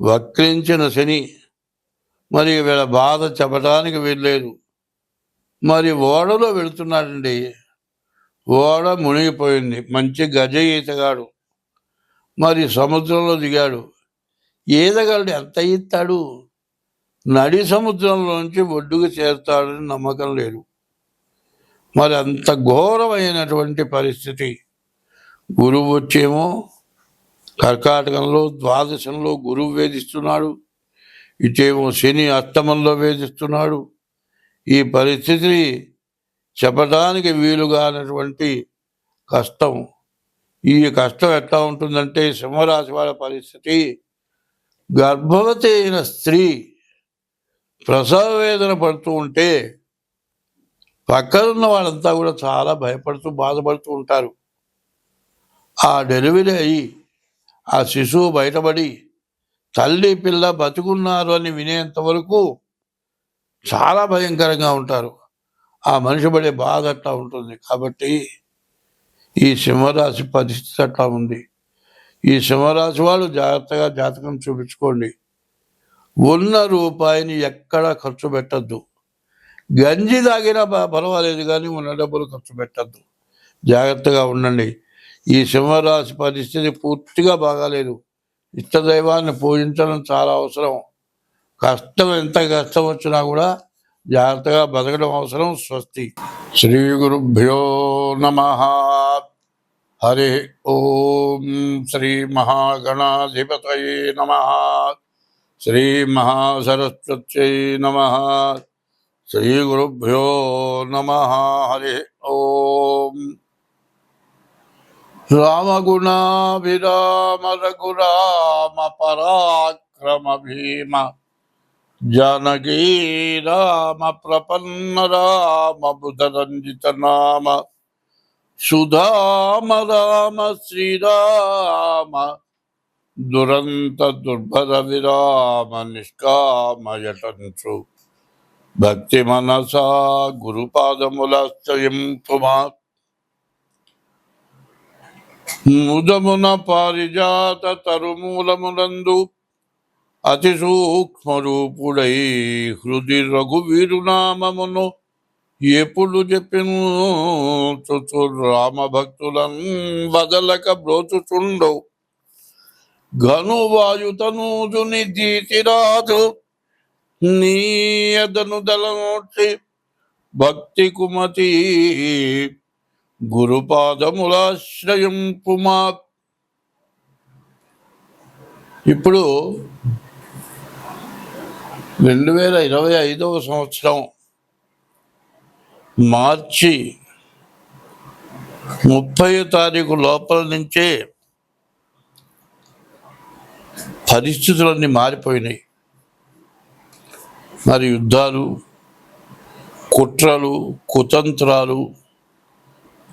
వక్రించిన శని. మరి వీళ్ళ బాధ చెప్పడానికి వీల్లేదు. మరి ఓడలో వెళుతున్నాడండి. ఓడ మునిగిపోయింది. మంచి గజ ఈతగాడు. మరి సముద్రంలో దిగాడు. ఈదగలడు ఎంత ఈతాడు? నడి సముద్రంలోంచి ఒడ్డుకు చేరుతాడని నమ్మకం లేదు. మరి అంత ఘోరమైనటువంటి పరిస్థితి. గురువు వచ్చేమో కర్కాటకంలో ద్వాదశంలో గురువు వేధిస్తున్నాడు. ఇటేమో శని అష్టమంలో వేధిస్తున్నాడు. ఈ పరిస్థితిని చెప్పడానికి వీలుగానటువంటి కష్టం. ఈ కష్టం ఎట్లా ఉంటుందంటే సింహరాశి వాళ్ళ పరిస్థితి. గర్భవతి అయిన స్త్రీ ప్రసవ వేదన పడుతూ ఉంటే పక్కనున్న వాళ్ళంతా కూడా చాలా భయపడుతూ బాధపడుతూ ఉంటారు. ఆ డెలివరీ అయ్యి ఆ శిశువు బయటపడి తల్లి పిల్ల బతుకున్నారు అని వినేంత వరకు చాలా భయంకరంగా ఉంటారు. ఆ మనిషి పడే బాధ అట్లా ఉంటుంది. కాబట్టి ఈ సింహరాశి పరిస్థితి అట్లా ఉంది. ఈ సింహరాశి వాళ్ళు జాగ్రత్తగా జాతకం చూపించుకోండి. ఉన్న రూపాయిని ఎక్కడ ఖర్చు పెట్టద్దు. గంజి తాగినా పర్వాలేదు కానీ ఉన్న డబ్బులు ఖర్చు పెట్టద్దు. జాగ్రత్తగా ఉండండి. ఈ సింహరాశి పరిస్థితి పూర్తిగా బాగాలేదు. ఇష్టదైవాన్ని పూజించడం చాలా అవసరం. కష్టం ఎంత కష్టం వచ్చినా కూడా జాగ్రత్తగా బతకడం అవసరం స్వస్తి. శ్రీ గురుభ్యో నమ. హరి ఓం శ్రీ మహాగణాధిపతయే నమ. శ్రీ మహాసరస్వత్యై నమ. శ్రీ గురుభ్యో నమ. హరి ఓం. రామగుణాభిరామ రఘురామ పరాక్రమ భీమ జానకీ రామ ప్రపన్న రామ బుధరంజిత నామ సుధామ రామ శ్రీరామ దురంత దుర్భర విరామ నిష్కామయటంచు భక్తి మనసా గురుపాదములాశ్రయం కుమార్ ముదమున పారిజాత తరుమూలమునందు అతి సూక్ష్మరూపుడై హృది రఘువీరునామమును ఎప్పుడు చెప్పిను చుచు రామభక్తులం వదలక బ్రోచుచుండవు ఘను వాయుతనూజుని జీతిరాజు నీయదను దళనోటి భక్తి కుమతి గురుపాదములాశ్రయం పుమా ఇప్పుడు రెండు వేల ఇరవై ఐదవ సంవత్సరం మార్చి ముప్పై తారీఖు లోపల నుంచే పరిస్థితులన్నీ మారిపోయినాయి. మరి యుద్ధాలు కుట్రలు కుతంత్రాలు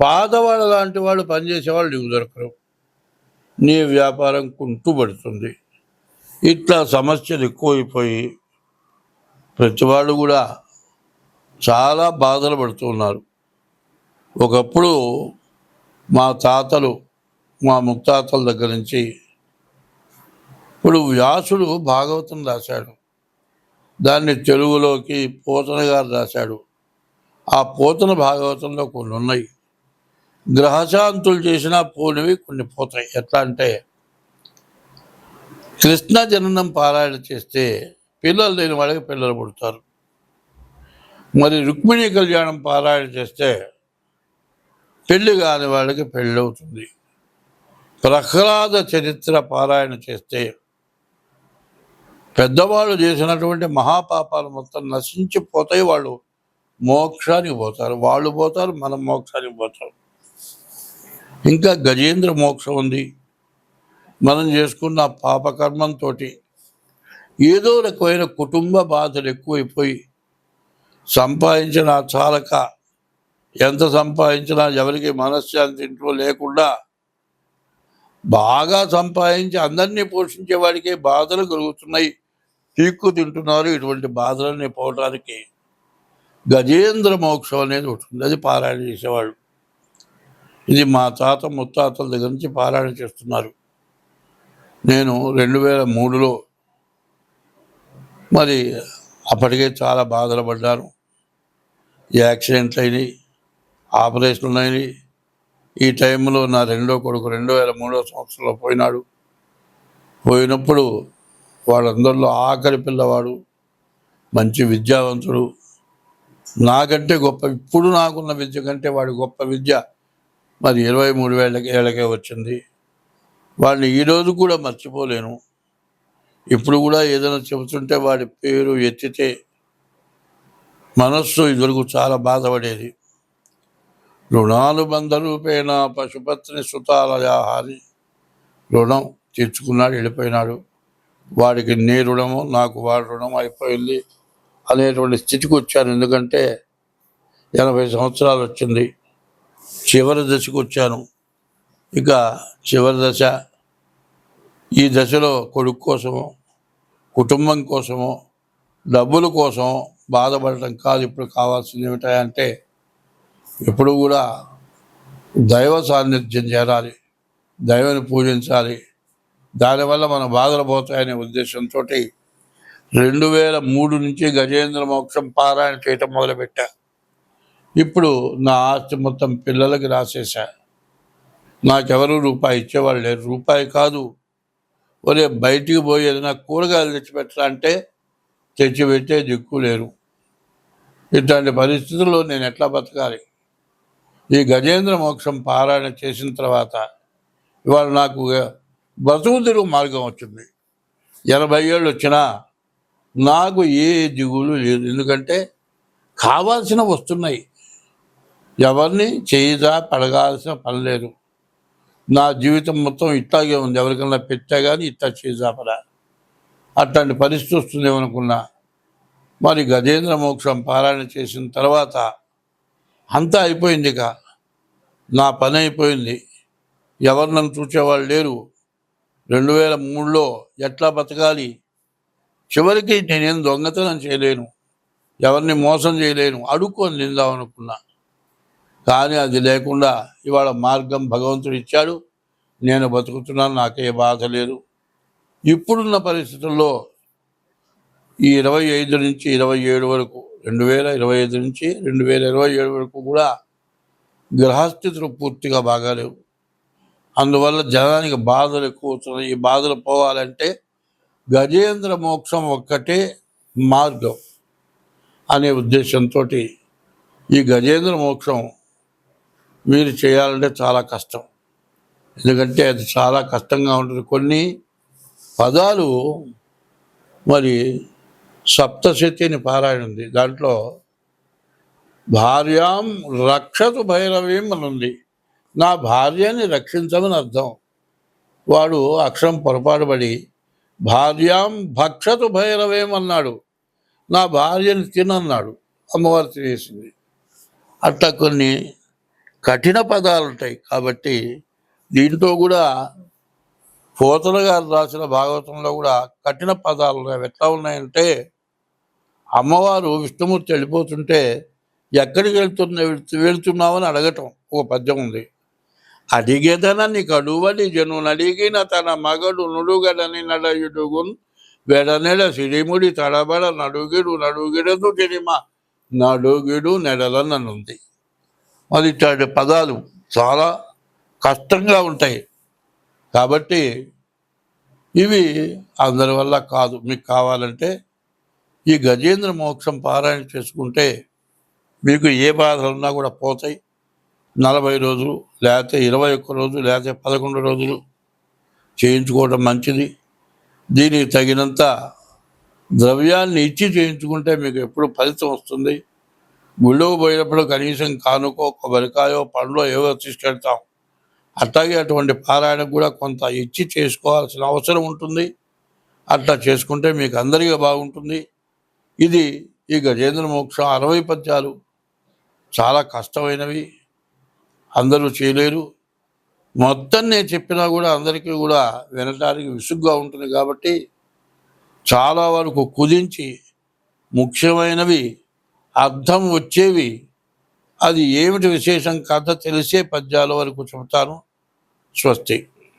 పాదవాళ్ళ లాంటి వాళ్ళు పనిచేసేవాళ్ళు నీకు దొరకరు. నీ వ్యాపారం కుంటుపడుతుంది. ఇట్లా సమస్యలు ఎక్కువైపోయి ప్రతి వాళ్ళు కూడా చాలా బాధలు పడుతున్నారు ఒకప్పుడు మా తాతలు మా ముత్తాతల దగ్గర నుంచి ఇప్పుడు వ్యాసుడు భాగవతం రాశాడు. దాన్ని తెలుగులోకి పోతన గారు రాశాడు. ఆ పోతన భాగవతంలో కొన్ని ఉన్నాయి గ్రహశాంతులు చేసినా పోనివి కొన్ని పోతాయి. ఎట్లా అంటే కృష్ణ జననం పారాయణ చేస్తే పిల్లలు లేని వాళ్ళకి పిల్లలు పుడతారు. మరి రుక్మిణి కళ్యాణం పారాయణ చేస్తే పెళ్ళి కాని వాళ్ళకి పెళ్ళి అవుతుంది. ప్రహ్లాద చరిత్ర పారాయణ చేస్తే పెద్దవాళ్ళు చేసినటువంటి మహాపాపాలు మొత్తం నశించిపోతాయి. వాళ్ళు మోక్షానికి పోతారు. వాళ్ళు పోతారు మనం మోక్షానికి పోతారు ఇంకా గజేంద్ర మోక్షం ఉంది. మనం చేసుకున్న పాపకర్మంతో ఏదో రకమైన కుటుంబ బాధలు ఎక్కువైపోయి సంపాదించిన చాలక ఎంత సంపాదించినా ఎవరికి మనశ్శాంతి ఇంట్లో లేకుండా బాగా సంపాదించి అందరినీ పోషించే వాడికే బాధలు కలుగుతున్నాయి. తీక్కు తింటున్నారు. ఇటువంటి బాధలన్నీ పోవడానికి గజేంద్ర మోక్షం అనేది ఉంటుంది అది పారాయణ చేసేవాళ్ళు. ఇది మా తాత ముత్తాతల దగ్గర నుంచి పారాయణ చేస్తున్నారు. నేను రెండు వేల మూడులో మరి అప్పటికే చాలా బాధలు పడ్డాను. యాక్సిడెంట్లు అయినాయి ఆపరేషన్లు అయినాయి. ఈ టైంలో నా రెండో కొడుకు రెండు వేల మూడో సంవత్సరంలో పోయినాడు. పోయినప్పుడు వాళ్ళందరిలో ఆఖరి పిల్లవాడు మంచి విద్యావంతుడు. నాకంటే గొప్ప ఇప్పుడు నాకున్న విద్య కంటే వాడి గొప్ప విద్య. మరి ఇరవై మూడు వేళ్ళకి ఏళ్ళకే వచ్చింది. వాడిని ఈరోజు కూడా మర్చిపోలేను. ఇప్పుడు కూడా ఏదైనా చెబుతుంటే వాడి పేరు ఎత్తితే మనస్సు ఇదివరకు చాలా బాధపడేది. రుణానుబంధ రూపేణ పశుపత్ని సుతాలయాహారి రుణం తీర్చుకున్నాడు వెళ్ళిపోయినాడు. వాడికి నీ రుణము నాకు వాడి రుణం అయిపోయింది అనేటువంటి స్థితికి వచ్చాను. ఎందుకంటే ఎనభై సంవత్సరాలు వచ్చింది. చివరి దశకు వచ్చాను. ఇక చివరి దశ ఈ దశలో కొడుకు కోసమో కుటుంబం కోసమో డబ్బుల కోసం బాధపడటం కాదు ఇప్పుడు కావాల్సింది ఏమిటంటే ఎప్పుడు కూడా దైవ సాన్నిధ్యం చేరాలి దైవాన్ని పూజించాలి. దానివల్ల మన బాధలు పోతాయనే ఉద్దేశంతో రెండు వేల మూడు నుంచి గజేంద్ర మోక్షం పారాయణ చేయటం మొదలుపెట్టా. ఇప్పుడు నా ఆస్తి మొత్తం పిల్లలకి రాసేసా నాకెవరు రూపాయి ఇచ్చేవాళ్ళు లేరు. రూపాయి కాదు. ఒరే బయటికి పోయి ఏదైనా కూరగాయలు తెచ్చిపెట్టరా అంటే తెచ్చిపెట్టే దిక్కు లేరు. ఇట్లాంటి పరిస్థితుల్లో నేను ఎట్లా బతకాలి? ఈ గజేంద్ర మోక్షం పారాయణ చేసిన తర్వాత ఇవాళ నాకు బతుకు తిరుగు మార్గం వచ్చింది. ఎనభై ఏళ్ళు వచ్చినా నాకు ఏ దిగులు లేదు. ఎందుకంటే కావాల్సిన వస్తున్నాయి. ఎవరిని చేయదా పడగాల్సిన పని లేదు. నా జీవితం మొత్తం ఇట్లాగే ఉంది. ఎవరికన్నా పెట్టా కానీ ఇట్లా చేజాపరా అట్లాంటి పరిస్థితి వస్తుందేమనుకున్నా మరి గజేంద్ర మోక్షం పారాయణ చేసిన తర్వాత అంతా అయిపోయింది ఇక. నా పని అయిపోయింది. ఎవరు నన్ను చూసేవాళ్ళు లేరు. రెండు వేల మూడులో ఎట్లా బతకాలి? చివరికి నేనేం దొంగతనం చేయలేను. ఎవరిని మోసం చేయలేను. అడుక్కొని నిందామనుకున్నా కానీ అది లేకుండా ఇవాళ మార్గం భగవంతుడు ఇచ్చాడు. నేను బతుకుతున్నాను నాకే బాధ లేదు. ఇప్పుడున్న పరిస్థితుల్లో ఈ ఇరవై ఐదు నుంచి ఇరవై ఏడు వరకు రెండు వేల ఇరవై ఐదు నుంచి రెండు వేల ఇరవై ఏడు వరకు కూడా గ్రహస్థితులు పూర్తిగా బాగాలేవు. అందువల్ల జనానికి బాధలు ఎక్కువ అవుతున్నాయి. ఈ బాధలు పోవాలంటే గజేంద్ర మోక్షం ఒక్కటే మార్గం అనే ఉద్దేశంతో ఈ గజేంద్ర మోక్షం మీరు చేయాలంటే చాలా కష్టం. ఎందుకంటే అది చాలా కష్టంగా ఉంటుంది. కొన్ని పదాలు మరి సప్తశతి అని పారాయణ ఉంది. దాంట్లో భార్యాం రక్షతు భైరవీం అని ఉంది. నా భార్యని రక్షించమని అర్థం. వాడు అక్షరం పొరపాటు పడి భార్యాం భక్షతు భైరవేం అన్నాడు. నా భార్యని తినన్నాడు. అమ్మవారు తినేసింది. అట్లా కొన్ని కఠిన పదాలు ఉంటాయి కాబట్టి దీంతో కూడా పోతల గారు రాసిన భాగవతంలో కూడా కఠిన పదాలు ఉన్నాయి. ఎట్లా ఉన్నాయంటే అమ్మవారు విష్ణుమూర్తి వెళ్ళిపోతుంటే ఎక్కడికి వెళ్తున్నా వెళ్తున్నామని అడగటం ఒక పద్యం ఉంది. అడిగేదన నీకు అడువడి జను అడిగిన తన మగడు నుడుగడని నడయుడుగున్ వెడనెడ సిడిముడి తడబడ నడుగిడు నడుగిడదు తిరిమ నడుగిడు నెడలననుంది. మరి ఇట్లాంటి పదాలు చాలా కష్టంగా ఉంటాయి. కాబట్టి ఇవి అందరి వల్ల కాదు. మీకు కావాలంటే ఈ గజేంద్ర మోక్షం పారాయణ చేసుకుంటే మీకు ఏ బాధలు ఉన్నా కూడా పోతాయి. నలభై రోజులు లేకపోతే ఇరవై ఒక్క రోజు లేకపోతే పదకొండు రోజులు చేయించుకోవడం మంచిది. దీనికి తగినంత ద్రవ్యాన్ని ఇచ్చి చేయించుకుంటే మీకు ఎప్పుడు ఫలితం వస్తుంది. గుళ్ళోకి పోయినప్పుడు కనీసం కానుకో కొబ్బరికాయో పండ్లో ఏవో తీసుకెళ్తాం. అట్లాగే అటువంటి పారాయణకు కూడా కొంత ఇచ్చి చేసుకోవాల్సిన అవసరం ఉంటుంది. అట్లా చేసుకుంటే మీకు అందరికీ బాగుంటుంది. ఇది ఈ గజేంద్ర మోక్షం అరవై పద్యాలు. చాలా కష్టమైనవి. అందరూ చేయలేరు. మొత్తం నేను చెప్పినా కూడా అందరికీ కూడా వినడానికి విసుగ్గా ఉంటుంది కాబట్టి చాలా వరకు కుదించి ముఖ్యమైనవి అర్థం వచ్చేవి. అది ఏమిటి విశేషం? కథ తెలిసే పద్యాల వరకు చెబుతాను స్వస్తి.